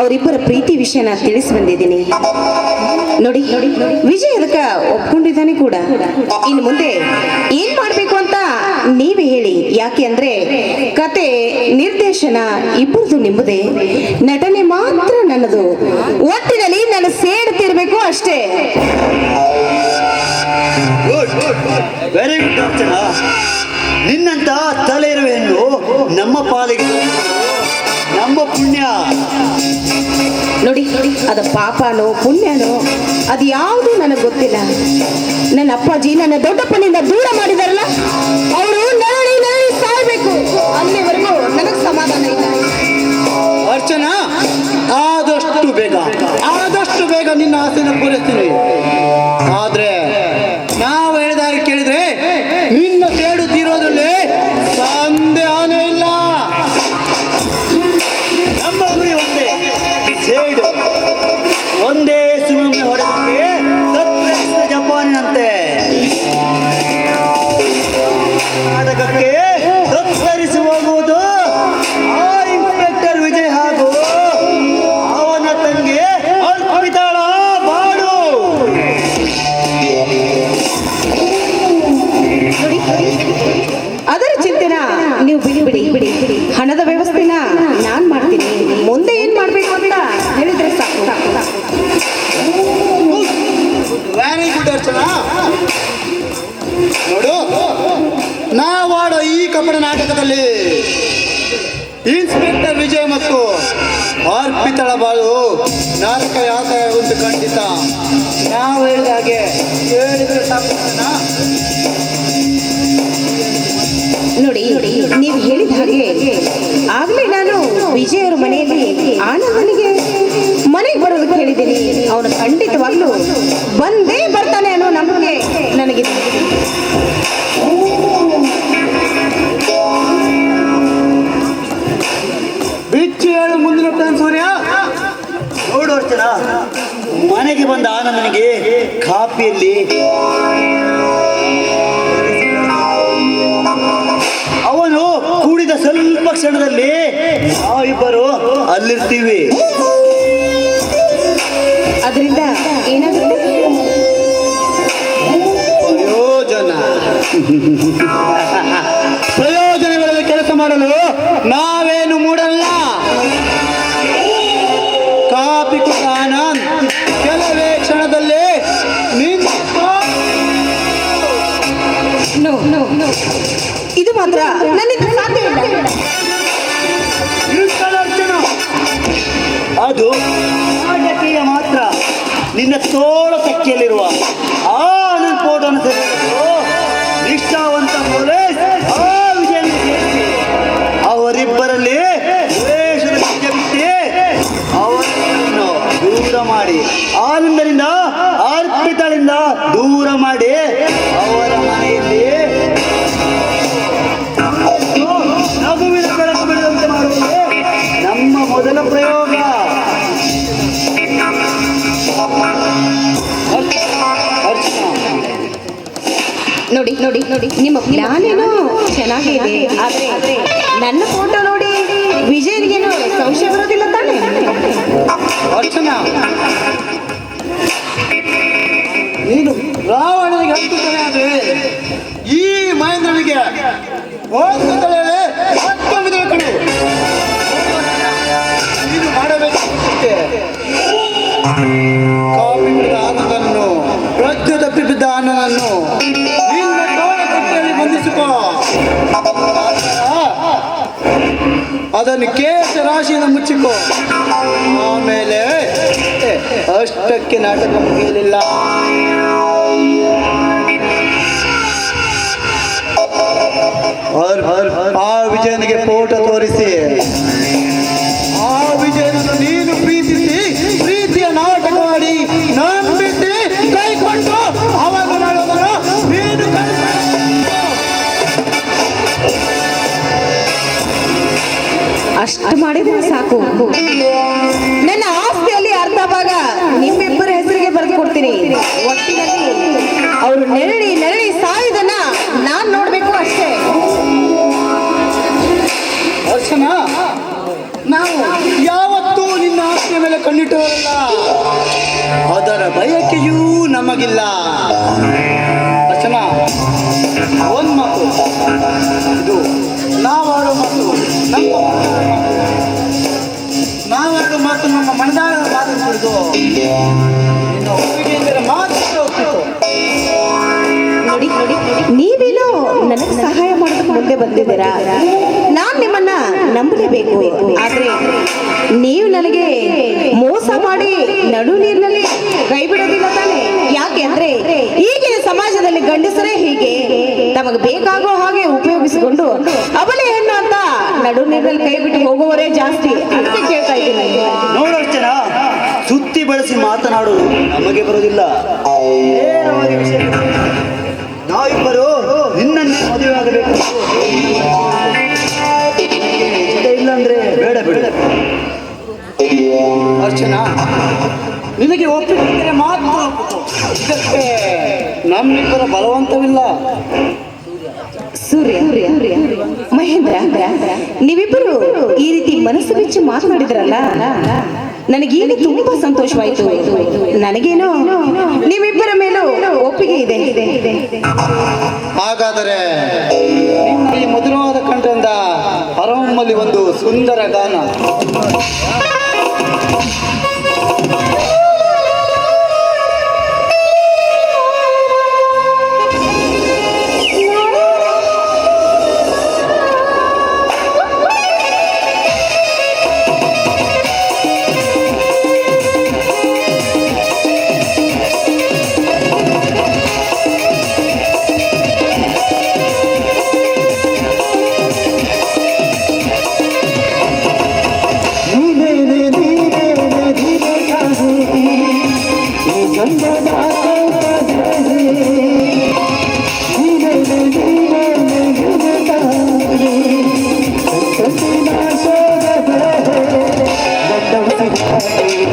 ಅವರಿಬ್ಬರ ಪ್ರೀತಿ ವಿಷಯನ ತಿಳಿಸಿ ಬಂದಿದ್ದೀನಿ. ನೋಡಿ ನೋಡಿ ವಿಜಯ್ ಅದಕ್ಕೆ ಒಪ್ಕೊಂಡಿದ್ದಾನೆ ಕೂಡ. ಇನ್ನು ಮುಂದೆ ಏನ್ ಮಾಡ್ಬೇಕು ಅಂತ ನೀವೇ ಹೇಳಿ. ಯಾಕೆ ಅಂದ್ರೆ ಕತೆ, ನಿರ್ದೇಶನ ಇಬ್ಬರದು ನಿಮ್ಮದೇ. ನಟನೆ ಮಾತ್ರ ನನ್ನದು. ಒಟ್ಟಿನಲ್ಲಿ ನಾನು ಸೇಡ್ತಿರ್ಬೇಕು ಅಷ್ಟೇ. ವೆರಿ ಗುಡ್ ನಿನ್ನಂತ ತಲೆ ಇರುವೆ ನಮ್ಮ ಪಾಲಿಗೆ ನಮ್ಮ ಪುಣ್ಯ. ನೋಡಿ ಅದು ಪಾಪನೋ, ಪುಣ್ಯನೋ, ಅದು ಯಾವುದು ನನಗೆ ಗೊತ್ತಿಲ್ಲ. ನನ್ನ ಅಪ್ಪಾಜಿ ನನ್ನ ದೊಡ್ಡಪ್ಪನಿಂದ ದೂರ ಮಾಡಿದಾರಲ್ಲ, ಅವರು ನರಳಿ ನರಳಿ ಸಾಯ್ಬೇಕು. ಅಲ್ಲಿವರೆಗೂ ನನಗೆ ಸಮಾಧಾನ ಇಲ್ಲ. ಅರ್ಚನಾ, ಆದಷ್ಟು ಬೇಗ ಆದಷ್ಟು ಬೇಗ ನಿನ್ನ ಆಸೆನ ಪೂರೈಸ್ತೀನಿ. ಅರ್ಪಿತಳ ಬಾಳು ನಾಟಕ ಯಾತ ಒಂದು ಖಂಡಿತ? ನಾವು ಹೇಳಿದ ಹಾಗೆ ಹೇಳಿದ್ರೆ ನೋಡಿ ನೀವು ಹೇಳಿದ ಹಾಗೆ ಆಗ್ಲೇ ನಾನು ವಿಜಯರ ಮನೆಯಲ್ಲಿ ಆನಂದನಿಗೆ ಮನೆಗೆ ಬರೋದು ಕೇಳಿದ್ದೀನಿ ಅವನು ಖಂಡಿತವಾಗ್ಲೂ ಬಂದೇ ಬರ್ತಾನೆ ಅನ್ನೋ ನಂಬಿಕೆ ನನಗಿದೆ. ಮನೆಗೆ ಬಂದ ಆನಂದನಿಗೆ ಕಾಪಿಯಲ್ಲಿ ಅವನು ಕೂಡಿದ ಸ್ವಲ್ಪ ಕ್ಷಣದಲ್ಲಿ ನಾವಿಬ್ಬರು ಅಲ್ಲಿರ್ತೀವಿ. ಅದರಿಂದ ಪ್ರಯೋಜನ. ಪ್ರಯೋಜನಗಳಲ್ಲಿ ಕೆಲಸ ಮಾಡಲು ನಾವೇನು ಮೂಡಲ್ಲ. ಕಾಪಿ ಕುಟ ಇದು ಮಾತ್ರ ಅದು ಮಾತ್ರ. ನಿನ್ನ ತೋಳ ತಕ್ಕಿಯಲ್ಲಿರುವ ಆ ನೋಡಿ, ನಿಮ್ಮ ನಾನೇನು ಚೆನ್ನಾಗಿದೆ. ಆದರೆ ನನ್ನ ಫೋಟೋ ನೋಡಿ ವಿಜಯನಿಗೇನು ಸಂಶಯ ಬರೋದಿಲ್ಲ ತಾನೆ? ಅರ್ಚನಾ, ನೀನು ರಾವಣನಿಗೆ ಹತ್ತುತ್ತಾನೆ ಆದರೆ ಈ ಮಹೇಂದ್ರನಿಗೆ ಹೋಗ್ತಾಳೆ ಹತ್ತೊಂಬತ್ತು ಕಣೆ ನೀನು ಮಾಡಬೇಕು ಕಾಪಿ ಬಿದ್ದ ಆನಂದನನ್ನು ಪ್ರಜ್ಞೆ ತಪ್ಪಿ ಬಿದ್ದ ಆನಂದನನ್ನು ಬಂಧಿಸಿಕೋ ಅದನ್ನು ಕೇಶ ರಾಶಿಯಿಂದ ಮುಚ್ಚಿಕೋ. ಆಮೇಲೆ ಅಷ್ಟಕ್ಕೆ ನಾಟಕ ಮುಗಿಯಲಿಲ್ಲ. ಆ ವಿಜಯನಿಗೆ ಪೋಟ ತೋರಿಸಿ. ಮಾಡಿದ್ರೆ ಸಾಕು. ನನ್ನ ಆಸ್ತಿಯಲ್ಲಿ ಅರ್ಧ ಭಾಗ ನಿಮ್ಮಿಬ್ಬರ ಹೆಸರಿಗೆ ಬರೆದು ಕೊಡ್ತೀನಿ. ಒಟ್ಟಿನಲ್ಲಿ ಅವರು ನೆರಳಿ ನೆರಳಿ ಸಾಯುದನ್ನ ನಾನ್ ನೋಡ್ಬೇಕು ಅಷ್ಟೇ. ಅರ್ಚನಾ ನಾವು ಯಾವತ್ತೂ ನಿನ್ನ ಆಸ್ತಿಯ ಮೇಲೆ ಕಣ್ಣಿಟ್ಟವರಲ್ಲ ಅದರ ಬಯಕೆಯೂ ನಮಗಿಲ್ಲ. ಅರ್ಚನಾ ಒಂದು ಮಾತು. ಇದು ನಾವಾಡೋ ಮಾತು ನಮ್ಮ. ನಾವಾಡೋ ಮಾತು ನಮ್ಮ ಮನದಾಳದ ಮಾತು ಕುಡಿದು ನಿನ್ನ ಒಪ್ಪಿಗೆ ಇದ್ದರೆ ಮಾತ್ರ ಒಪ್ಪಿಕೋ ನೋಡಿ ನೀವೇನೋ ನನಗೆ ಸಹಾಯ ಮಾಡೋದಕ್ಕೆ ಮುಂದೆ ಬಂದಿದ್ದೀರಾ? ನಾನು ನಿಮ್ಮನ್ನ ನಂಬಲೇಬೇಕು. ಆದ್ರೆ ನೀವು ನನಗೆ ಮೋಸ ಮಾಡಿ ನಡು ನೀರಿನಲ್ಲಿ ಕೈ ಬಿಡೋದಿಲ್ಲ ತಾನೆ? ಯಾಕೆ ಅಂದ್ರೆ ಈಗಿನ ಸಮಾಜದಲ್ಲಿ ಗಂಡಸರೇ ಹೀಗೆ. ತಮಗೆ ಬೇಕಾಗೋ ಹಾಗೆ ಉಪಯೋಗಿಸಿಕೊಂಡು ಅವಲೇ ಹೆಣ್ಣು ಅಂತ ನೀರಿನಲ್ಲಿ ಕೈ ಬಿಟ್ಟು ಹೋಗುವವರೇ ಜಾಸ್ತಿ ಅದಕ್ಕೆ ಕೇಳ್ತಾ ಇದ್ದೀನಿ. ನೋಡೋರ್ಚನ ಸುತ್ತಿ ಬಳಸಿ ಮಾತನಾಡುವುದು ನಮಗೆ ಬರೋದಿಲ್ಲ ನೇರವಾಗಿ ವಿಷಯ ನಾವಿಬ್ಬರು ನಿನ್ನನ್ನೇ ಮದುವೆ ಆಗಬೇಕು. ಇಷ್ಟ ಇಲ್ಲ ಅಂದ್ರೆ ಬೇಡ ಬೇಡ. ಅರ್ಚನಾ ನಿನಗೆ ಮಾತ್ರ ಬಲವಂತವಿಲ್ಲ ಇದಕ್ಕೆ ನಮ್ಮಿಬ್ಬರ ಬಲವಂತವಿಲ್ಲ. ಸೂರ್ಯ. ಮಹೇಂದ್ರ ನೀವಿಬ್ಬರು ಈ ರೀತಿ ಮನಸ್ಸು ಬಿಚ್ಚಿ ಮಾತನಾಡಿದ್ರಲ್ಲ? ನನಗೀಗ ತುಂಬಾ ಸಂತೋಷವಾಯಿತು. ನನಗೇನೋ ನೀವಿಬ್ಬರ ಮೇಲೂ ಒಪ್ಪಿಗೆ ಇದೆ. ಹಾಗಾದರೆ ಈ ಮಧುರವಾದ ಕಂಠದಿಂದ ಹೊರಹೊಮ್ಮಲಿ ಒಂದು ಸುಂದರ ಗಾನ.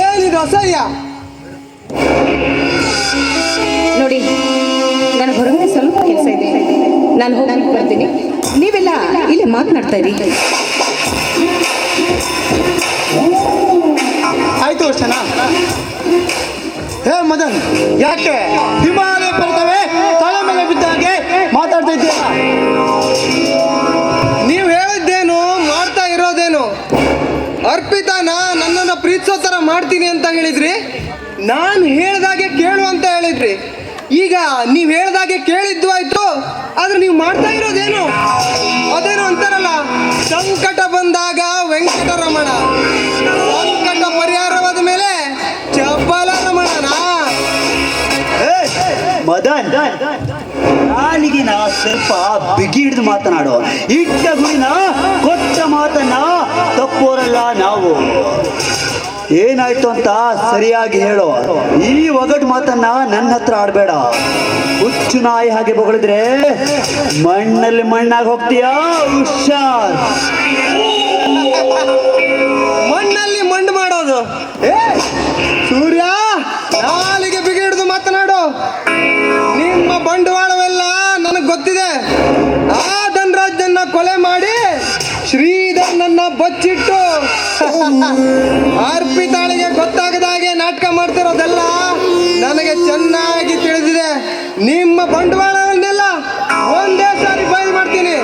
ಏನಿದು ಅಸಹ್ಯ ನೋಡಿ ನನ್ನ ಹೊರಗಡೆ ಸ್ವಲ್ಪ ಕೆಲಸ ಇದೆ. ನಾನು ಹೋಗಿ ಬರ್ತೀನಿ. ನೀವೆಲ್ಲ ಇಲ್ಲಿ ಮಾತನಾಡ್ತಾ ಇರಿ. ಆಯ್ತು ವರ್ಷನ ಹೇ ಮದನ್ ಯಾಕೆ? ಹಿಮಾಲಯ ಬರ್ತವೆ ತಲೆ ಮೇಲೆ ಬಿದ್ದಾಗೆ ಮಾತಾಡ್ತಾ ಇದ್ದೀಯ? ನೀವು ಹೇಳಿದ್ದೇನು ಮಾಡ್ತಾ ಇರೋದೇನು? ಥರ ಮಾಡ್ತೀನಿ ಅಂತ ಹೇಳಿದ್ರಿ? ನಾನು ಹೇಳ್ದಾಗೆ ಕೇಳು ಅಂತ ಹೇಳಿದ್ರಿ. ಈಗ ನೀವು ಹೇಳ್ದಾಗೆ ಕೇಳಿದ್ದು ಆಯ್ತು, ಆದ್ರೆ ನೀವು ಮಾಡ್ತಾ ಇರೋದೇನು? ಅದೇನು ಅಂತಾರಲ್ಲ, ಸಂಕಟ ಬಂದಾಗ ವೆಂಕಟರಮಣ. ಸಂಕಟ ಪರಿಹಾರವಾದ ಮೇಲೆ ಚಬ್ಬಲ ರಮಣನಾ ಮದನ್ ನಾಲಿಗೆ ನಾ ಸ್ವಲ್ಪ ಬಿಗಿ ಹಿಡಿದು ಮಾತನಾಡು. ಇಟ್ಟ ಗುರಿನ ಕೊಟ್ಟ ಮಾತನ್ನ ತಪ್ಪೋರಲ್ಲ ನಾವು. ಏನಾಯ್ತು ಅಂತ ಸರಿಯಾಗಿ ಹೇಳು. ಈ ಒಗಟು ಮಾತನ್ನ ನನ್ನ ಹತ್ರ ಆಡ್ಬೇಡ. ಹುಚ್ಚು ನಾಯಿ ಹಾಗೆ ಬೊಗಳಿದ್ರೆ ಮಣ್ಣಲ್ಲಿ ಮಣ್ಣಾಗಿ ಹೋಗ್ತೀಯಾ, ಹುಷಾರ್? ಮಣ್ಣಲ್ಲಿ ಮಣ್ಣು ಮಾಡೋದು. ಅರ್ಪಿತಾಳಿಗೆ ಗೊತ್ತಾಗದ ಹಾಗೆ ನಾಟಕ ಮಾಡ್ತಿರೋದೆಲ್ಲ ನನಗೆ ಚೆನ್ನಾಗಿ ತಿಳಿದಿದೆ. ನಿಮ್ಮ ಬಂಡವಾಳವನ್ನೆಲ್ಲ ಒಂದೇ ಸಾರಿ ಬಾಯ್ ಮಾಡ್ತೀನಿ.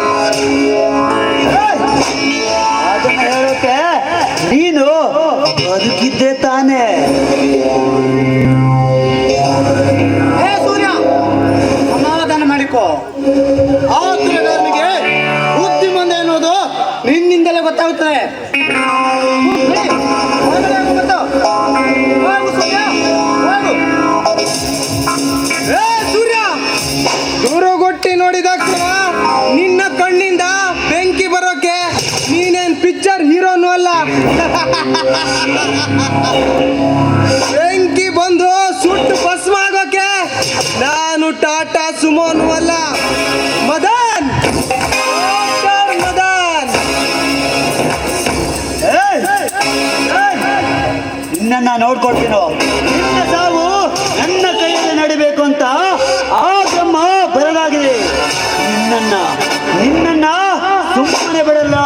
ಬೆಂಕಿ ಬಂದು ಸುಟ್ಟು ಭಸ್ಮ ಆಗೋಕೆ ನಾನು ಟಾಟಾ ಸುಮೋನು ಅಲ್ಲ. ಮದನ್! ಡಾಕ್ಟರ್ ಮದನ್! ನಿನ್ನನ್ನ ನೋಡ್ಕೊಳ್ತೀನೋ? ನಿನ್ನ ಸಾವು ನನ್ನ ಕೈಯಲ್ಲಿ ನಡಿಬೇಕು ಅಂತ ಆ ಬ್ರಹ್ಮ ಬರಲಾಗಿದೆ ನಿನ್ನನ್ನ ಸುಮ್ಮನೆ ಬಿಡಲ್ಲ.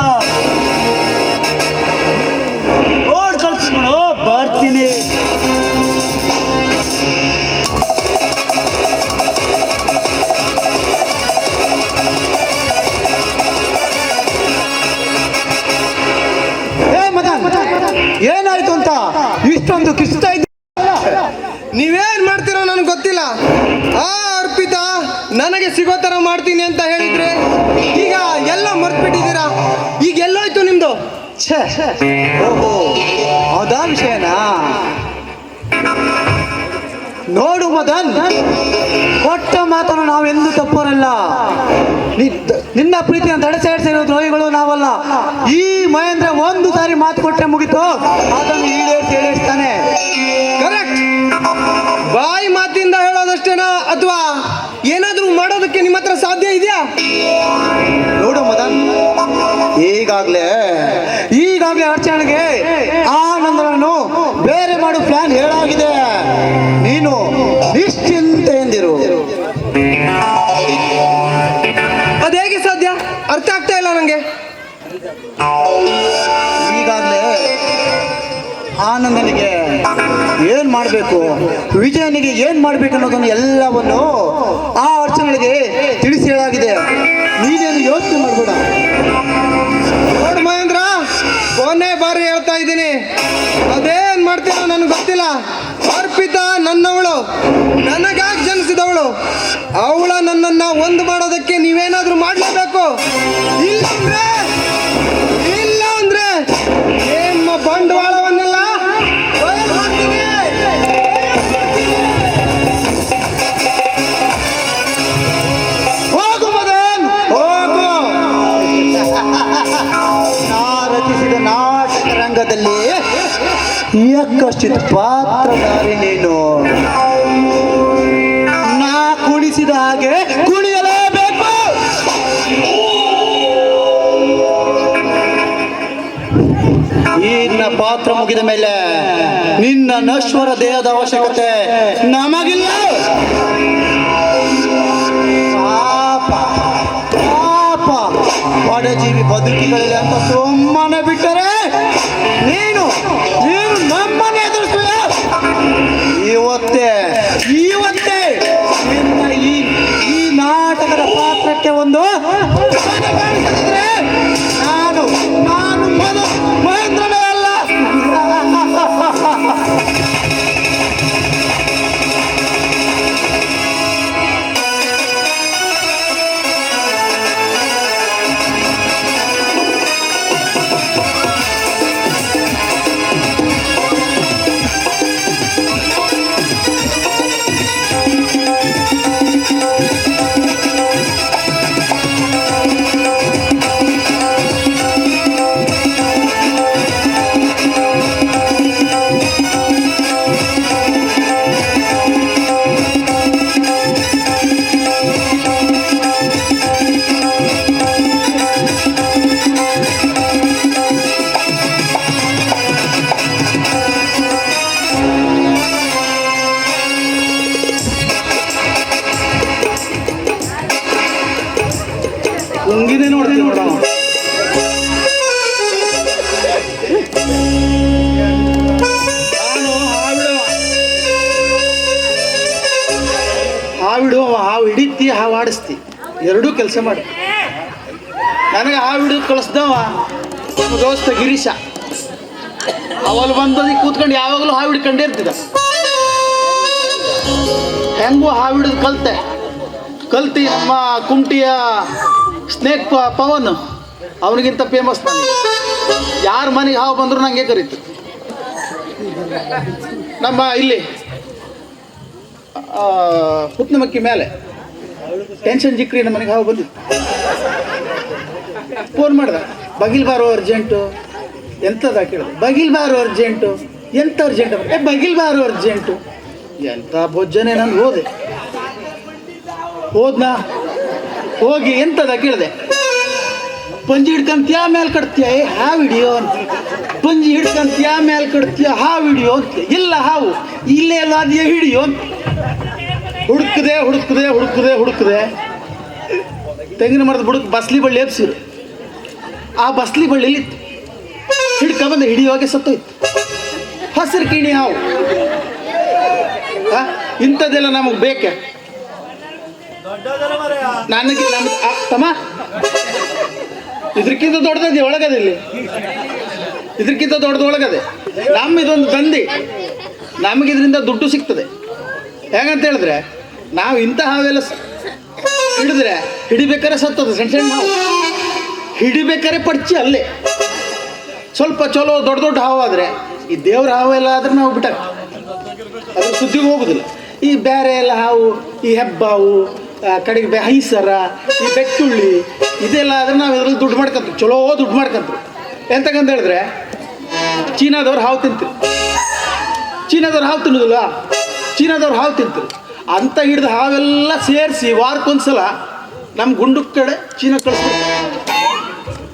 ಹತ್ರ ಸಾಧ್ಯ ಇದೆಯಾ? ನೋಡು ಮದನ್ ಈಗಾಗ್ಲೇ ಈಗಾಗ್ಲೇ ಅರ್ಚನೆಗೆ ಆನಂದನನ್ನು ಬೇರೆ ಮಾಡು ಪ್ಲಾನ್ ಹೇಳಾಗಿದೆ ನೀನು ನಿಶ್ಚಿಂತೆಯಿಂದಿರು ಅದು ಹೇಗೆ ಸಾಧ್ಯ? ಅರ್ಥ ಆಗ್ತಾ ಇಲ್ಲ ನನಗೆ ಈಗಾಗಲೇ ಆನಂದನಿಗೆ ಏನ್ ಮಾಡಬೇಕು? ವಿಜಯನಿಗೆ ಏನ್ ಮಾಡ್ಬೇಕು ಅನ್ನೋದನ್ನು ಎಲ್ಲವನ್ನು ಆ ಅರ್ಚನೆಗೆ ತಿಳಿಸಿ ಹೇಳಾಗಿದೆ ನೀನೇನು ಯೋಚನೆ ಮಾಡಬೇಡ. ನೋಡು ಮಹೇಂದ್ರ ಕೊನೆ ಬಾರಿ ಹೇಳ್ತಾ ಇದ್ದೀನಿ. ಅದೇನ್ ಮಾಡ್ತೀನೋ ನನಗೆ ಗೊತ್ತಿಲ್ಲ. ಅರ್ಪಿತಾ ನನ್ನವಳು. ನನಗಾಗಿ ಜನಿಸಿದವಳು. ಅವಳ ನನ್ನನ್ನ ಒಂದು ಮಾಡೋದಕ್ಕೆ ನೀವೇನಾದ್ರೂ ಮಾಡಲೇಬೇಕು. ಇಲ್ಲಂದ್ರೆ ಇಲ್ಲ ಮುಗಿದ ಮೇಲೆ ನಿನ್ನ ನಶ್ವರ ದೇಹದ ಅವಶ್ಯಕತೆ ನಮಗಿಲ್ಲ. ಪಾಪ ಪಾಪ. ಬದುಕಿಗಳಿಲ್ಲ ಅಂತ ಸುಮ್ಮನೆ ಬಿಟ್ಟರೆ ನೀನು ನೀನು ನಮ್ಮನೆ ಎದುರಿಸುವ. ಇವತ್ತೇ ಇವತ್ತೇ ಲುಂಗಿನೇ ನೋಡ್ತೀನಿ ನೋಡ ಹಾವಿಡುವ ಹಾವು ಹಿಡಿತಿ, ಹಾವು ಆಡಿಸ್ತಿ. ಎರಡೂ ಕೆಲಸ ಮಾಡಿ. ನನಗೆ ಹಾವು ಹಿಡಿದು ಕಳಿಸ್ದವ ನಮ್ಮ ದೋಸ್ತ ಗಿರೀಶ. ಅವಲ್ಲಿ ಬಂದದಿ ಕೂತ್ಕೊಂಡು ಯಾವಾಗಲೂ ಹಾವು ಹಿಡ್ಕೊಂಡೇ ಇರ್ತಿದ್ದ. ಹೆಂಗೂ ಹಾವು ಹಿಡಿದು ಕಲ್ತೆ. ಕಲ್ತಿ ನಮ್ಮ ಕುಮಟಿಯ ಸ್ನೇಕ್ ಪವನ್, ಅವನಿಗಿಂತ ಫೇಮಸ್ ನನಗೆ. ಯಾರ ಮನೆಗೆ ಹಾವು ಬಂದರೂ ನನಗೆ ಕರೀತು. ನಮ್ಮ ಇಲ್ಲಿ ಹುತ್ನಮಕ್ಕಿ ಮೇಲೆ ಟೆನ್ಷನ್ ಜಿಕ್ರಿ ನಮ್ಮ ಮನೆಗೆ ಹಾವು ಬಂದಿತ್ತು ಫೋನ್ ಮಾಡ್ದ, ಬಗಿಲ್ ಬಾರೋ ಅರ್ಜೆಂಟು ಎಂಥದ ಕೇಳಿದೆ ಬಗಿಲ್ ಬಾರೋ ಅರ್ಜೆಂಟು ಎಂಥ ಅರ್ಜೆಂಟ್ ಏ, ಬಗಿಲ್ ಬಾರೋ ಅರ್ಜೆಂಟು ಎಂಥ ಬೊಜ್ಜನೆ ನಾನು ಹೋದೆ. ಹೋದ್ನಾ? ಹೋಗಿ ಎಂತದ ಕೇಳಿದೆ? ಪಂಜಿ ಹಿಡ್ಕಂತೀಯ ಮೇಲೆ ಕಟ್ತೀಯ? ಏ, ಹಾವು ಹಿಡಿಯೋ ಅಂತ ಪಂಜಿ ಹಿಡ್ಕಂತೀಯ ಮೇಲೆ ಕಟ್ತೀಯ ಹಾ ಹಿಡಿಯೋ ಅಂತ ಇಲ್ಲ, ಹಾವು. ಇಲ್ಲೇ ಎಲ್ಲ ಅದೇ ಹಿಡಿಯೋ ಅಂತ ಹುಡುಕದೆ ಹುಡುಕದೆ ಹುಡುಕದೆ ಹುಡುಕದೆ. ತೆಂಗಿನ ಮರದ ಬುಡಕ್ ಬಸ್ಲಿ ಬಳ್ಳಿ ಎಬ್ಸಿರು. ಆ ಬಸ್ಲಿ ಬಳ್ಳಿಲಿ ಬಂದು ಹಿಡಿಯೋಗೆ ಸತ್ತೋಯ್ತು. ಹಸಿರು ಕಿಣಿ ಹಾವು. ಹಾ ಇಂಥದ್ದೆಲ್ಲ ನಮಗೆ ಬೇಕೆ? ನನಗೆ ನಮ್ಮ ತಮ್ಮ. ಇದ್ರಕ್ಕಿಂತ ದೊಡ್ಡದದೆ ಒಳಗದೆ ಇಲ್ಲಿ. ಇದ್ರಕ್ಕಿಂತ ದೊಡ್ಡದು ಒಳಗದೆ. ನಮ್ಮ ಇದೊಂದು ದಂಧಿ. ನಮಗೆ ಇದರಿಂದ ದುಡ್ಡು ಸಿಗ್ತದೆ. ಹೇಗಂತ ಹೇಳಿದ್ರೆ, ನಾವು ಇಂಥ ಹಾವೆಲ್ಲ ಸ- ಹಿಡಿದ್ರೆ ಹಿಡಿಬೇಕಾರೆ ಸತ್ತದ ಸಣ್ಣ ಸಣ್ಣ ಹಾವು. ಹಿಡಿಬೇಕಾರೆ ಪಡ್ಚಿ ಅಲ್ಲೇ. ಸ್ವಲ್ಪ ಚಲೋ, ದೊಡ್ಡ ದೊಡ್ಡ ಹಾವು ಆದರೆ ಈ ದೇವ್ರ ಹಾವು ಎಲ್ಲ ಆದ್ರೆ ನಾವು ಬಿಟ್ಟಾಗ ಅದ್ರ ಸುದ್ದಿಗೆ ಹೋಗುದಿಲ್ಲ. ಈ ಬೇರೆ ಎಲ್ಲ ಹಾವು, ಈ ಹೆಬ್ಬಾವು ಕಡೆಗೆ ಬೆ ಹೈಸರ ಈ ಬೆಕ್ಕುಳ್ಳಿ, ಇದೆಲ್ಲ ಆದರೆ ನಾವು ಇದ್ರಲ್ಲಿ ದುಡ್ಡು ಮಾಡ್ಕೊಂತೀವಿ ಚಲೋ ದುಡ್ಡು ಮಾಡ್ಕೊಂತೀವಿ ಎಂತಕ್ಕಂತ ಹೇಳಿದ್ರೆ, ಚೀನಾದವ್ರು ಹಾವು ತಿಂತೀರಿ. ಚೀನಾದವ್ರು ಹಾವು ತಿನ್ನೋದಿಲ್ಲ. ಚೀನಾದವ್ರು ಹಾವು ತಿಂತೀರಿ. ಅಂತ ಹಿಡಿದು ಹಾವೆಲ್ಲ ಸೇರಿಸಿ ವಾರಕ್ಕೊಂದ್ಸಲ ನಮ್ಮ ಗುಂಡು ಕಡೆ ಚೀನಾ ಕಳಿಸ್ಬಿಡ್ತೀವಿ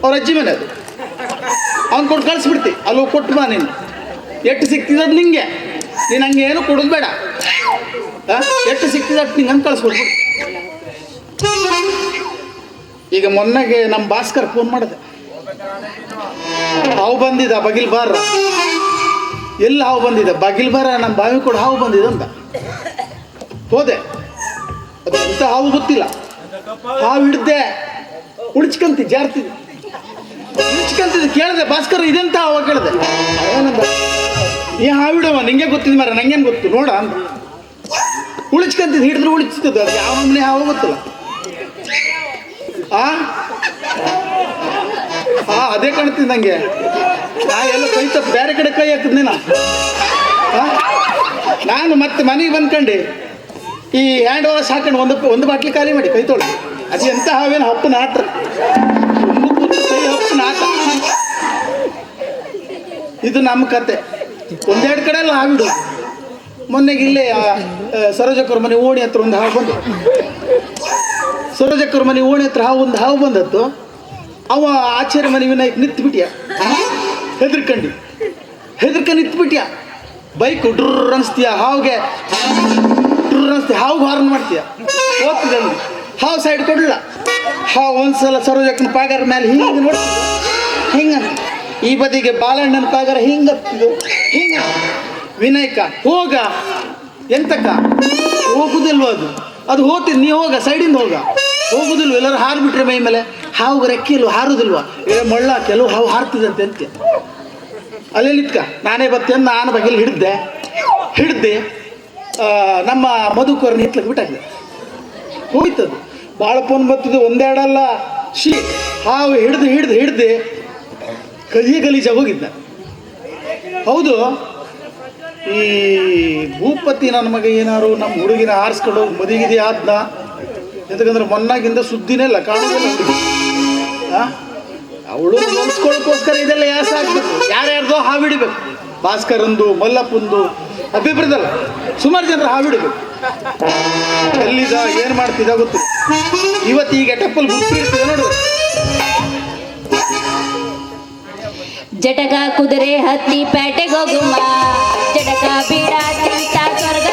ಅವ್ರ ಅಜ್ಜಿ ಮನೆ ಅದು. ಅವ್ನು ಕೊಟ್ಟು ಕಳಿಸ್ಬಿಡ್ತಿ. ಅಲ್ಲಿ ಕೊಟ್ಟು ಬಾ ನೀನು. ಎಟ್ಟು ಸಿಕ್ತಿದ್ದು ನಿಂಗೆ. ನೀನು ಹಂಗೇನು ಏನು ಕೊಡೋದು ಬೇಡ. ಹಾಂ ಎಷ್ಟು ಸಿಕ್ತಿದ್ದು ನಿಂಗೆ ಹಂಗೆ ಕಳಿಸ್ಬಿಡ್ಬಿಡು ಈಗ ಮೊನ್ನೆಗೆ ನಮ್ಮ ಭಾಸ್ಕರ್ ಫೋನ್ ಮಾಡಿದೆ. ಹಾವು ಬಂದಿದ, ಬಗಿಲ್ ಬಾರ. ಎಲ್ಲಿ ಹಾವು ಬಂದಿದೆ? ಬಗಿಲ್ ಬಾರ ನಮ್ಮ ಬಾವಿ ಕೂಡ ಹಾವು ಬಂದಿದೆ ಅಂತ ಹೋದೆ. ಅದು ಅಂತ ಹಾವು ಗೊತ್ತಿಲ್ಲ. ಹಾವು ಹಿಡ್ದೆ. ಉಳಿಸ್ಕಂತಿ ಜಾರ್ತಿದ್ದೆ ಉಳಿಸ್ಕಂತಿದ್ದೆ ಕೇಳಿದೆ, ಭಾಸ್ಕರ್ ಇದೆಂತ ಹಾವು ಕೇಳಿದೆ. ಏನಂತ ನೀ ಹಾವಿಡವ ನಿಂಗೆ ಗೊತ್ತಿದ್ ಮಾರ ನಂಗೇನು ಗೊತ್ತು? ನೋಡ ಅಂತ ಉಳಿಸ್ಕಂತಿದ್ದು ಹಿಡಿದ್ರೆ ಉಳಿಸ್ತದ ಅದು ಯಾವ ಹಾವ ಗೊತ್ತಿಲ್ಲ. ಹಾ? ಅದೇ ಕಾಣ್ತೀನಿ ನಂಗೆ. ನಾ ಎಲ್ಲ ಕೈ ತಪ್ಪು ಬೇರೆ ಕಡೆ ಕೈ ಹಾಕಿದ್ನಿ ನಾ? ನಾನು ಮತ್ತೆ ಮನೆಗೆ ಬಂದ್ಕಂಡು. ಈ ಹ್ಯಾಂಡ್ ವಾಶ್ ಹಾಕೊಂಡು ಒಂದು ಒಂದು ಬಾಟ್ಲಿ ಖಾಲಿ ಮಾಡಿ, ಕೈ ತೊಳ್ದು. ಅದು ಎಂತ ಹಾವೇನು ಹಪ್ಪನ ಆಟ ಇದು ನಮ್ಮ ಕತೆ. ಒಂದೆರಡು ಕಡೆ ಎಲ್ಲ ಹಾವಿಡು. ಮೊನ್ನೆಗೆ ಇಲ್ಲೇ ಸರೋಜಕ್ಕರ ಮನೆ ಓಣಿ ಹತ್ರ ಒಂದು ಹಾವು ಬಂದು ಸರೋಜಕ್ಕವ್ರ ಮನೆ ಓಣಿ ಹತ್ರ ಹಾವು ಒಂದು ಹಾವು ಬಂದತ್ತು ಅವ ಆಚಾರ್ಯ ಮನೆ ವಿನಾಯಕ್ ನಿಂತ್ಬಿಟ್ಯ. ಬಿಟ್ಟಿಯ ಹೆದರ್ಕಂಡು. ಹೆದರ್ಕೊಂಡು ನಿಂತ್ಬಿಟ್ಯ. ಬೈಕ್ ಡ್ರರ್ ಅನಿಸ್ತೀಯ ಹಾವ್ಗೆ? ಡ್ರರ್ ಅನಿಸ್ತೀಯ? ಹಾವು ಹಾರ್ನ್ ಮಾಡ್ತೀಯ? ಅಲ್ಲಿ ಹಾವು ಸೈಡ್ ಕೊಡಲಿಲ್ಲ. ಹಾವು ಒಂದ್ಸಲ ಸರೋಜಕ್ಕನ ಪಾಗಾರ ಮೇಲೆ ಹಿಂಗೆ ನೋಡ ಹಿಂಗೆ. ಈ ಬದಿಗೆ ಬಾಲಣ್ಣನ ಪಾಗಾರ ಹಿಂಗ ಹಿಂಗೆ. ವಿನಾಯಕ ಹೋಗ. ಎಂತಕ್ಕ? ಹೋಗುದಿಲ್ವ ಅದು? ಅದು ಹೋಗ್ತೀನಿ, ನೀ ಹೋಗ ಸೈಡಿಂದ ಹೋಗ. ಹೋಗುದಿಲ್ವ? ಎಲ್ಲರೂ ಹಾರ್ಬಿಟ್ರೆ ಮೈ ಮೇಲೆ? ಹಾವು ರೆಕ್ಕೆ ಇಲ್ವ ಹಾರುದಿಲ್ವ? ಏ, ಮಳ್ಳ, ಕೆಲವು ಹಾವು ಹಾರ್ತಿದೆ ಅಂತೆ. ಅಲ್ಲೇ ನಿತ್ಕ ನಾನೇ ಬರ್ತೇನೆ ನಾನು ಬಗೆಲಿ ಹಿಡ್ದೆ. ಹಿಡ್ದೆ ನಮ್ಮ ಮಧುಕರ್ನ ಹಿತ್ಲಕ್ಕೆ ಬಿಟ್ಟಾಕಿದೆ ಹೋಯ್ತದು. ಭಾಳ ಪೋನ್ ಬರ್ತದೆ, ಒಂದೆರಡಲ್ಲ. ಶಿ ಹಾವು ಹಿಡ್ದು ಹಿಡ್ದು, ಹಿಡ್ದೆ ಕಲಿಯ ಗಲೀಜ ಹೋಗಿದ್ದ. ಹೌದು. ಈ ಭೂಪತಿ ನನ್ನ ಮಗ ಏನಾರು ನಮ್ಮ ಹುಡುಗಿನ ಆರಿಸ್ಕೊಂಡು ಹೋಗಿ ಮದಿಗಿದಿ ಆದ್ನ? ಎಂತಕಂದ್ರೆ ಮೊನ್ನಾಗಿಂದ ಸುದ್ದಿನೇ ಇಲ್ಲ ಕಾಣೋದಿಲ್ಲ ಅವಳು ಹೊಲ್ಸ್ಕೊಳ್ಳೋಕ್ಕೋಸ್ಕರ ಇದೆಲ್ಲ ಯಾಸ ಯಾರ್ಯಾರ್ದೋ ಹಾವಿಡಿಬೇಕು. ಭಾಸ್ಕರಂದು, ಮಲ್ಲಪ್ಪಂದು, ಅಭಿಪ್ರಾಯದಲ್ಲ, ಸುಮಾರು ಜನರು ಹಾವಿಡಬೇಕು. ಎಲ್ಲಿದ, ಏನು ಮಾಡ್ತಿದ್ದ ಗೊತ್ತು ಇವತ್ತು ಈಗ ಟೆಪ್ಪಲ್ ಗುರ್ತಿರ್ತದೆ ನೋಡು. ಜಟಕ ಕುದುರೆ ಹತ್ತಿ ಪೇಟೆಗೋಗುಮ್ಮ ಜಟಕ ಬೀಡ ತಿಂತ ಸ್ವರ್ಗ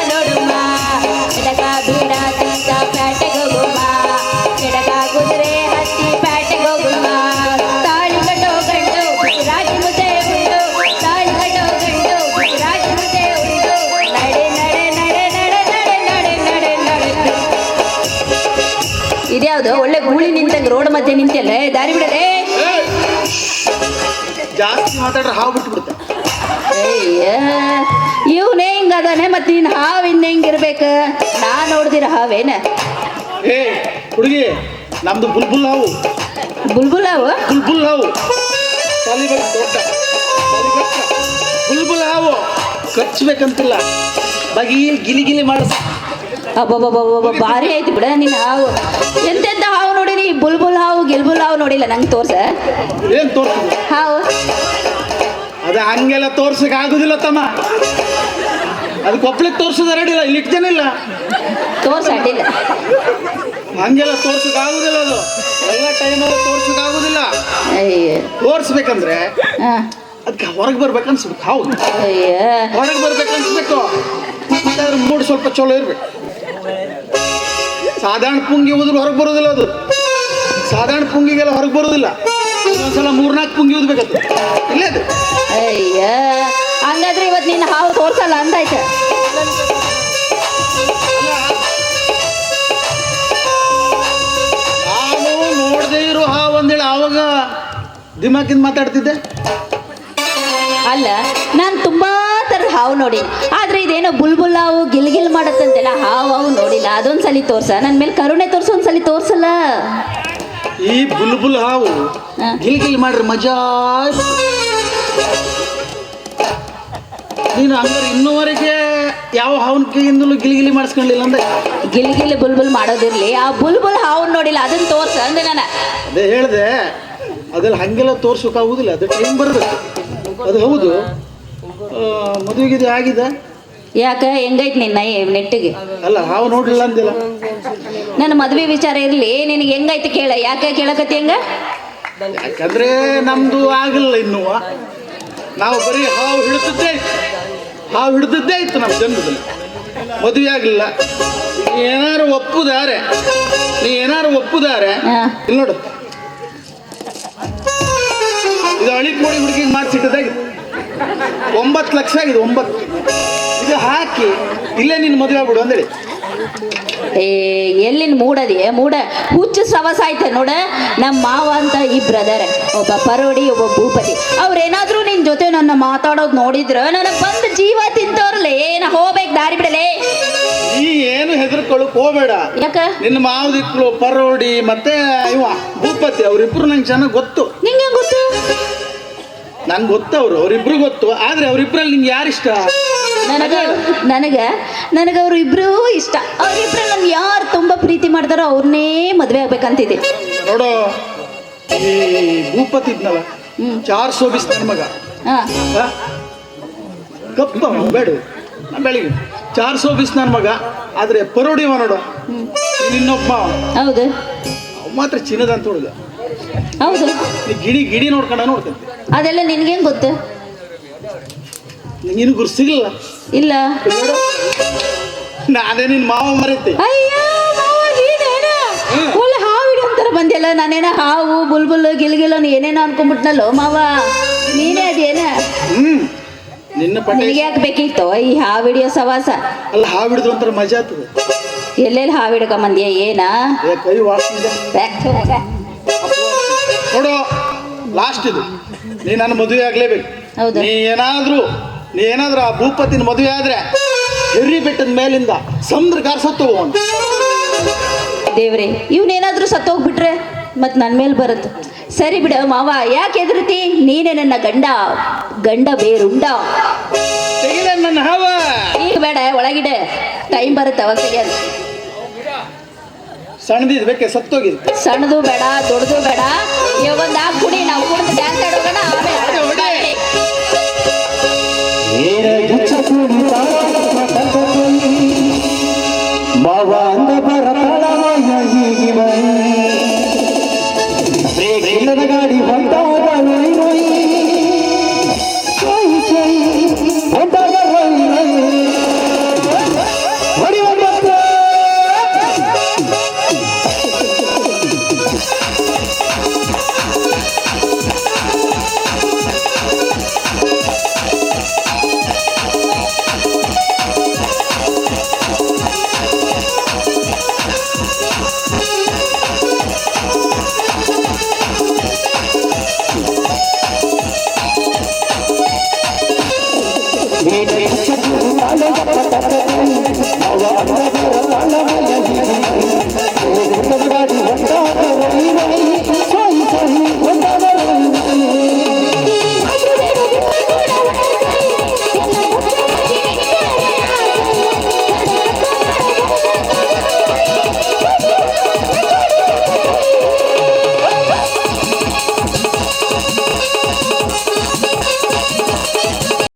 ಮಾತಾಡ್ರೆ ಹಾವು ಬಿಟ್ಬಿಡುತ್ತೆ. ಇವನೇ ಹಿಂಗದಾನೆ ಮತ್ತೆ ನೀನು ಹಾವು ಇನ್ನು ಹೆಂಗಿರ್ಬೇಕು? ನಾ ನೋಡ್ದಿರ ಹಾವೇನ? ಏ ಹುಡುಗಿ ನಮ್ದು ಬುಲ್ಬುಲ್ ಹಾವು. ಬುಲ್ಬುಲ್ ಹಾವು? ಬುಲ್ಬುಲ್ ಹಾವು. ಬುಲ್ಬುಲ್ ಹಾವು. ಕಚ್ಚಬೇಕಂತಿಲ್ಲ ಬಗಿ ಗಿಲಿ ಗಿಲಿ ಮಾಡಿಸ್. ಅಬ್ಬಬ್ಬಬ್ಬಬ್ಬ ಭಾರಿ ಐತಿ ಬಿಡ ನಿನ್ನ ಹಾವು. ಎಂತೆಂತ ಹಾವು ನೋಡಿನಿ? ಬುಲ್ಬುಲ್ ಹಾವು ಗಿಲ್ಬುಲ್ ಹಾವು ನೋಡಿಲ್ಲ ನಂಗೆ ತೋರ್ಸ. ಏನು ತೋರ್ಸ? ಹಾವು. ಅದು ಹಂಗೆಲ್ಲ ತೋರ್ಸಕ್ಕೆ ಆಗುದಿಲ್ಲ ತಮ್ಮ. ಅದು ಕೊಪ್ಪಳಕ್ಕೆ ತೋರ್ಸೋದು ರೆಡಿಲ್ಲ ಇಲ್ಲಿ ಇಟ್ಟು ಜನ ಇಲ್ಲ ತೋರ್ಸ ಅಡ್ಡಿಲ್ಲ ಹಂಗೆಲ್ಲ ತೋರ್ಸಕ್ ಆಗುದಿಲ್ಲ ಅದು. ಎಲ್ಲ ಟೈಮಲ್ಲಿ ತೋರ್ಸಕ್ ಆಗುದಿಲ್ಲ. ತೋರ್ಸ್ಬೇಕಂದ್ರೆ ಹಾಂ. ಅದಕ್ಕೆ ಹೊರಗೆ ಬರ್ಬೇಕನ್ಸ್ಬೇಕು ಹೌದು. ಹೊರಗೆ ಬರ್ಬೇಕನ್ಸ್ಬೇಕು ಅದ್ರ ಮೂಡ್ ಸ್ವಲ್ಪ ಚಲೋ ಇರ್ಬೇಕು. ಸಾಧಾರಣ ಪುಂಗಿ ಹೋದ್ರು ಹೊರಗೆ ಬರೋದಿಲ್ಲ ಅದು. ಸಾಧಾರಣ ಪುಂಗಿಗೆಲ್ಲ ಹೊರಗೆ ಬರೋದಿಲ್ಲ. ಒಂದ್ಸಲ ಮೂರ್ನಾಲ್ಕು ಪುಂಗಿ ಇಲ್ಲೇ ಅದು. ಅಯ್ಯ ಹಂಗಾದ್ರೆ ಇವತ್ತು ನಿನ್ನ ಹಾವು ತೋರ್ಸಲ್ಲ ಅಂದಾಯ್ತು. ನಾನು ನೋಡದೇ ಇರೋ ಹಾವು ಅಂದೇಳಿ ಆವಾಗ ದಿಮಾಕಿಂದ ಮಾತಾಡ್ತಿದ್ದೆ. ಅಲ್ಲ ನಾನು ತುಂಬಾ ಥರದ ಹಾವು ನೋಡಿ. ಆದ್ರೆ ಇದೇನೋ ಬುಲ್ಬುಲ್ ಹಾವು ಗಿಲ್ಗಿಲ್ ಗಿಲ್ ಮಾಡತ್ತಂತೆಲ್ಲ ಹಾವು ಹಾವು ನೋಡಿಲ್ಲ. ಅದೊಂದ್ಸಲಿ ತೋರ್ಸ. ನನ್ನ ಮೇಲೆ ಕರುಣೆ ತೋರ್ಸು ಒಂದ್ಸಲಿ ತೋರ್ಸಲ್ಲ. ಈ ಬುಲ್ಬುಲ್ ಹಾವು. ಹಾ. ಗಿಲ್ ಗಿಲ್ ಮಾಡ್ರಿ ಮಜಾ. ನೀನು ಹಂಗಾರೆ ಇನ್ನೂವರೆಗೆ ಯಾವ ಹಾವನ್ ಕೈಯಿಂದಲೂ ಗಿಲಿ ಗಿಲಿ ಮಾಡಿಸ್ಕೊಂಡಿಲ್ಲ ಅಂದ್ರೆ ಗಿಲ್ ಬುಲ್ ಬುಲ್ಬುಲ್ ಮಾಡೋದಿರ್ಲಿ. ಆ ಬುಲ್ಬುಲ್ ಹಾವನ್ ನೋಡಿಲ್ಲ ಅದನ್ನ ತೋರ್ಸ ಅಂದೆ ನಾನು. ಅದೇ ಹೇಳಿದೆ ಅದ್ರಲ್ಲಿ ಹಂಗೆಲ್ಲ ತೋರ್ಸೋಕ್ಕಾಗುದಿಲ್ಲ ಅದು ಟೈಮ್ ಬರಬೇಕು. ಅದು ಹೌದು. ಮದುವೆಗಿದೆ ಆಗಿದೆ. ಯಾಕ? ಹೆಂಗೈತ್ ನಿನ್ನ ನೆಟ್ಟಿಗೆ? ಅಲ್ಲ ಹಾವು ನೋಡಲಿಲ್ಲ ಅಂದಿಲ್ಲ. ನನ್ನ ಮದ್ವೆ ವಿಚಾರ ಇರ್ಲಿ. ನಿನಗೆ ಹೆಂಗೈತೆ ಕೇಳ? ಯಾಕೆ ಕೇಳಕತ್ತಿ ಹೆಂಗ? ಯಾಕಂದ್ರೆ ನಮ್ದು ಆಗಿಲ್ಲ ಇನ್ನು. ನಾವು ಬರೀ ಹಾವು ಹಿಡಿದದ್ದೇ ಹಾವು ಹಿಡಿದದ್ದೇ ಇತ್ತು ನಮ್ಮ ಜನ್ಮದಲ್ಲಿ. ಮದುವೆ ಆಗಲಿಲ್ಲ ಏನಾರು ಒಪ್ಪುದಾರೆ? ನೀ ಏನಾರು ಒಪ್ಪುದಾರೆ? ಇಲ್ಲ ಇಲ್ಲಿ ನೋಡು. ಇದು ಅಳಿಕೋಡಿ ಹುಡುಗಿ ಹುಡುಗಿಗೆ ಮಾಡಿಸಿಟ್ಟದಾಗಿದೆ ಒಂಬತ್ತು ಲಕ್ಷ ಆಗಿದೆ ಒಂಬತ್ತು. ಇದು ಹಾಕಿ ಇಲ್ಲೇ ನಿನ್ನ ಮದುವೆ ಆಗ್ಬಿಡು ಅಂದೇಳಿ ಏ ಎಲ್ಲಿನ ಮೂಡದಿ? ಮೂಡ ಹುಚ್ಚು ಸವಸ ಆಯ್ತ ನೋಡ. ನಮ್ಮ ಮಾವ ಅಂತ ಈ ಬ್ರದರ್ ಒಬ್ಬ ಪರೋಡಿ ಒಬ್ಬ ಭೂಪತಿ. ಅವ್ರೇನಾದ್ರೂ ನಿನ್ ಜೊತೆ ನನ್ನ ಮಾತಾಡೋದು ನೋಡಿದ್ರ ನನಗೆ ಬಂದು ಜೀವ ತಿಂತವ್ರಲ್ಲ ಏನ ಹೋಗ್ಬೇಕು ದಾರಿ ಬಿಡಲೇ. ನೀ ಏನು ಹೆದರ್ಕೊಳ್ಳಕ್ ಹೋಗ್ಬೇಡ. ಯಾಕ? ನಿನ್ನ ಮಾವದಿಕ್ಳು ಪರೋಡಿ ಮತ್ತೆ ಇವ ಭೂಪತಿ ಅವ್ರಿಬ್ರು ನಂಗೆ ಚೆನ್ನಾಗಿ ಗೊತ್ತು. ನಿಂಗೆ ಗೊತ್ತು? ನಂಗೆ ಗೊತ್ತು ಅವರು ಅವರಿಬ್ರು ಗೊತ್ತು. ಆದ್ರೆ ಅವ್ರಿಬ್ರಲ್ಲಿ ನಿಂಗೆ ಯಾರಿಷ್ಟ? ನನಗ ನನಗೆ ನನಗೆ ಅವರು ಇಷ್ಟ. ಅವರಿಬ್ರು ನನ್ ಯಾರು ತುಂಬಾ ಪ್ರೀತಿ ಮಾಡ್ತಾರೋ ಅವ್ರನ್ನೇ ಮದ್ವೆ ಆಗ್ಬೇಕಂತಿದ್ದೆ. ನೋಡು ಈ ಭೂಪತಿ ಇದ್ನಲ್ಲ ಹ್ಮ್. ಚಾರ್ ಸೋಬಿಸ್ ನನ್ನ ಮಗ. ಹಾ. ಆ? ಕಪ್ಪ ಬೇಡು. ಬೆಳಿಗ್ಗೆ. ಚಾರ್ ಸೋಬಿಸ್ ನನ್ನ ಮಗ ಆದ್ರೆ ಪರೋಡಿ ಅವ ನೋಡು. ಇನ್ನೊಬ್ಬ ಹೌದು. ಅವ ಮಾತ್ರ ಚಿನ್ನದ ಅಂತ ಹುಡುಗ ಹೌದು. ನೀ ಗಿಡಿ ಗಿಡಿ ನೋಡ್ಕೊಂಡ ನೋಡ್ತಂತೆ. ಅದೆಲ್ಲ ನಿನ್ಗೇನ್ ಗೊತ್ತು? ನೀನು ಗುರು ಸಿಗಲ್ಲ ಇಲ್ಲ. ನಾನೇ ನಿನ್ ಮಾವ ಮರಿತೆ. ಅಯ್ಯೋ ಮಾವ ನೀನೇನ? ಒಳ್ಳೆ ಹಾವು ಹಿಡಿಯಂತಾರ ಬಂದಿಲ್ಲ ನಾನೇನ ಹಾವು ಬುಲ್ಬುಲ್ ಗಿಲ್ಗಿಲ್ ಏನೇನೋ ಅನ್ಕೊಂಡ್ಬಿಟ್ನಲ್ಲೋ ಮಾವ? ನೀನೇ ಅದೇನ? ಹ್ಮ್. ನಿನ್ನ ಪಟ್ಟ ನಿನಗೆ ಯಾಕೆ ಬೇಕಿತ್ತು? ಈ ಹಾವು ಹಿಡಿಯೋ ಸವಾಸ. ಅಲ್ಲ ಹಾವು ಹಿಡಿದ್ರು ಒಂಥರ ಮಜಾ ಆಗ್ತದೆ. ಎಲ್ಲೆಲ್ಲಿ ಹಾವು ಹಿಡ್ಕೊಂಬಂದ್ಯ ಏನ? ಏ ಕೈ ವಾಸನೆ ಇದೆ. ನೋಡು ಲಾಸ್ಟ್ ಇದು. ನೀ ನನ್ನ ಮದುವೆ ಆಗ್ಲೇಬೇಕು. ಹೌದು. ನೀ ಏನಾದ್ರೂ ನೀ ಏನಾದ್ರೂ ಆ ಭೂಪತಿನ ಮದುವೆ ಆದ್ರೆ ಎರ್ರಿ ಬೆಟ್ಟದ ಮೇಲಿಂದ ಸಮುದ್ರ ಕಾರ್ಸತ್ತು ಸತ್ತು ದೇವ್ರೆ ಇವನೇನಾದ್ರೂ ಸತ್ತೋಗ್ಬಿಟ್ರೆ ಮತ್ ನನ್ ಮೇಲೆ ಬರುತ್ತೆ. ಸರಿ ಬಿಡ ಮಾವ ಯಾಕೆ ಎದುರುತಿ ನೀನೇ ನನ್ನ ಗಂಡ ಗಂಡ ಬೇರುಂಡ. ನನ್ನ ಹಾವ. ಈಗ ಬೇಡ ಒಳಗಿಡೆ. ಟೈಮ್ ಬರುತ್ತೆ ಅವಾಗ ತೆಗಿಯೋದು. ಸಣ್ಣದಿದ್ ಬೇಕೆ ಸತ್ತೋಗಿದೆ. ಸಣ್ಣದು ಬೇಡ ದೊಡ್ಡದು ಬೇಡ. ಇವಾಗ ಕುಡಿ ನಾವು ಕುಡಿದು ಡ್ಯಾನ್ಸ್ ಆಡೋಣ ಆಮೇಲೆ